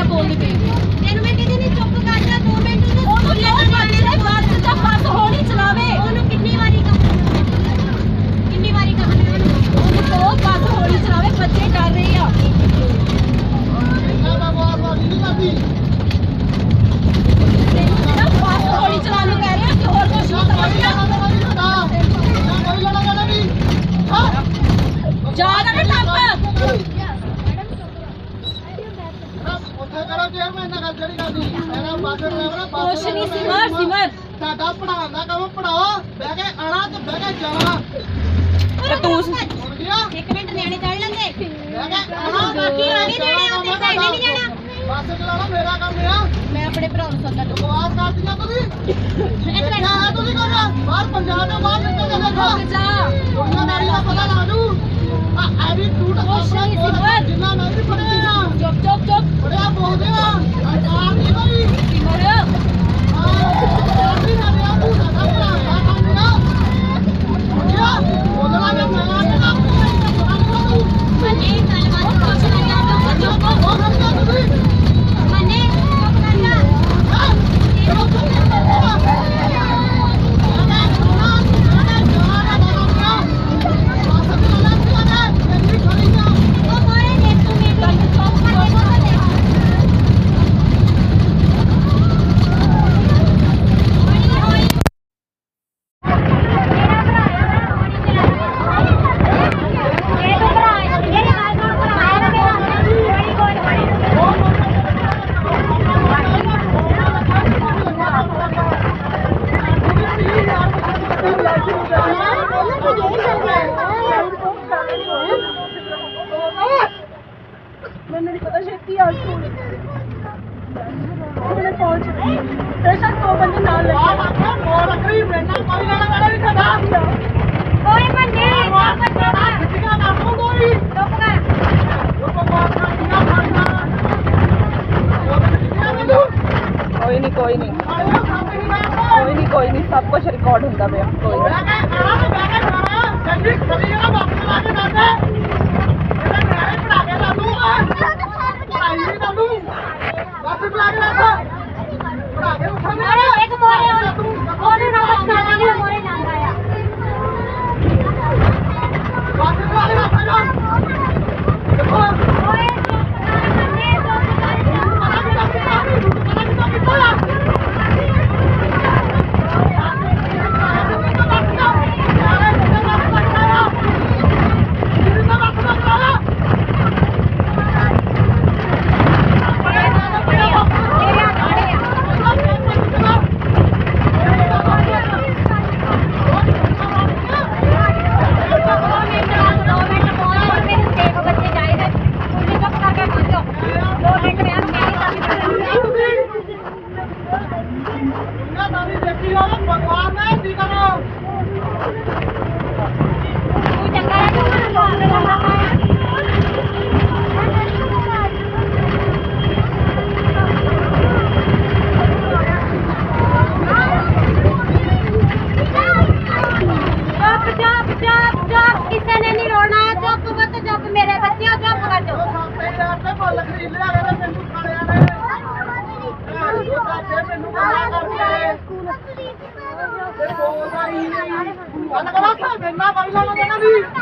na po ulit eh. ਕੁਛ ਨਹੀਂ ਸਿਮਰ ਸਿਮਰ। ਸਾਡਾ ਪੜਾਉਣ ਦਾ ਕੰਮ ਪੜਾਓ ਬਹਿ ਕੇ ਆਣਾ ਤੇ ਬਹਿ ਕੇ ਜਾਣਾ। ਤੇ ਤੂੰ ਸੁਣ ਗਿਆ? ਇੱਕ ਮਿੰਟ ਨਿਆਣੇ ਚੜ ਲੈਂਦੇ। ਬਹਿ ਕੇ ਆਣਾ ਬਾਕੀ ਆ ਨਹੀਂ ਜਾਣਾ ਉੱਥੇ ਭੈਣੇ ਨਹੀਂ ਜਾਣਾ। ਬੱਸ ਚਲਾਉਣਾ ਮੇਰਾ ਕੰਮ ਆ। ਮੈਂ ਆਪਣੇ ਭਰਾ ਨੂੰ ਸੱਦਾ ਬਕਵਾਸ ਕਰਦੀਆਂ ਤੁਸੀਂ ਦੇਖਿਆ ਹੈ ਤੁਸੀਂ ਕਰਨਾ ਬਾਹਰ ਪੰਜਾਬ ਤੋਂ ਬਾਹਰ ਨਿਕਲ ਕੇ ਦੇਖੋ ਜਾ। ਦੁਨੀਆਦਾਰੀ ਦਾ ਪਤਾ ਲਾ ਦੂ। ਆ ਕੁਛ ਨਹੀਂ ਸਿਮਰ। ਜਿੰਨਾ ਮੈਂ ਵੀ ਪੜਿਆ ਚੁੱਪ ਚੁੱਪ ਚੁੱਪ ਪੜਿਆ ਬੋਲਦੇ ਆ ਸਰਕਾਰ ਨਹੀਂ ਕੋਈ ਸਿਮਰ ਆ ਸਰਕਾਰ ਨਹੀਂ ਨਾ ਰਿਹਾ ਤੂੰ ਸਾਡਾ ਭਰਾ ਦਾ ਕੰਮ ਆ ਸਮਝਿਆ ਬੋਲਣਾ ਮੈਂ ਮੈਂ ਨਹੀਂ ਨਾ ਤੂੰ ਮੰਨੇ ਗੱਲਬਾਤ ਕੁਛ ਨਹੀਂ ਕਰਦਾ ਚੁੱਪ ਉਹ ਸਮਝਿਆ ਤੁਸੀਂ ਮੰਨੇ ਚੁੱਪ ਕਰ ਜਾ ਉਹ ਮੋਰੇ ਦੇਖ ਤੂੰ ਮੈਨੂੰ ਚੁੱਪ ਕਰ ਦੇ ਬੋਲ ਦੇ ਹੌਲੀ ਹੌਲੀ ਮੈਨੂੰ ਨਹੀਂ ਪਤਾ ਛੇਤੀ ਆ ਸਕੂਲ ਉਹਨੇ ਪਹੁੰਚ ਗਈ ਤੇ ਸ਼ਾਇਦ ਦੋ ਬੰਦੇ ਨਾਲ ਲੈ ਓਏ ਮੰਨੇ ਚੁੱਪ ਕਰ ਕੋਈ ਨਹੀਂ ਕੋਈ ਨਹੀਂ ਕੋਈ ਨਹੀਂ ਕੋਈ ਨਹੀਂ ਸਭ ਕੁਝ ਰਿਕਾਰਡ ਹੁੰਦਾ ਪਿਆ ਕੋਈ ਨਹੀਂ ਮੋਰੇ ਕਿਸੇ ਨੇ ਨਹੀਂ ਰੋਣਾ। ਚੁੱਪ ਮਤ ਚੁੱਪ ਮੇਰੇ ਬੱਚਿਓ, ਚੁੱਪ ਕਰ ਜਾਓ ਸਾਤੇ ਯਾਰ ਤੇ ਫੁੱਲ ਖਰੀਦ ਲਿਆ ਕੇ ਮੈਨੂੰ ਖਾਣਿਆ ਨੇ। ਉਹ ਕਾਕੇ ਮੈਨੂੰ ਗੱਲਾਂ ਕਰਦੇ ਆਏ ਤੇ ਬੋਲਦਾ ਹੀ ਨਹੀਂ। ਗੱਲ ਕਰਾ ਸਾ ਮੈਨਾਂ ਕੋਈ ਲਾਣਾ ਦੇਣਾ ਨਹੀਂ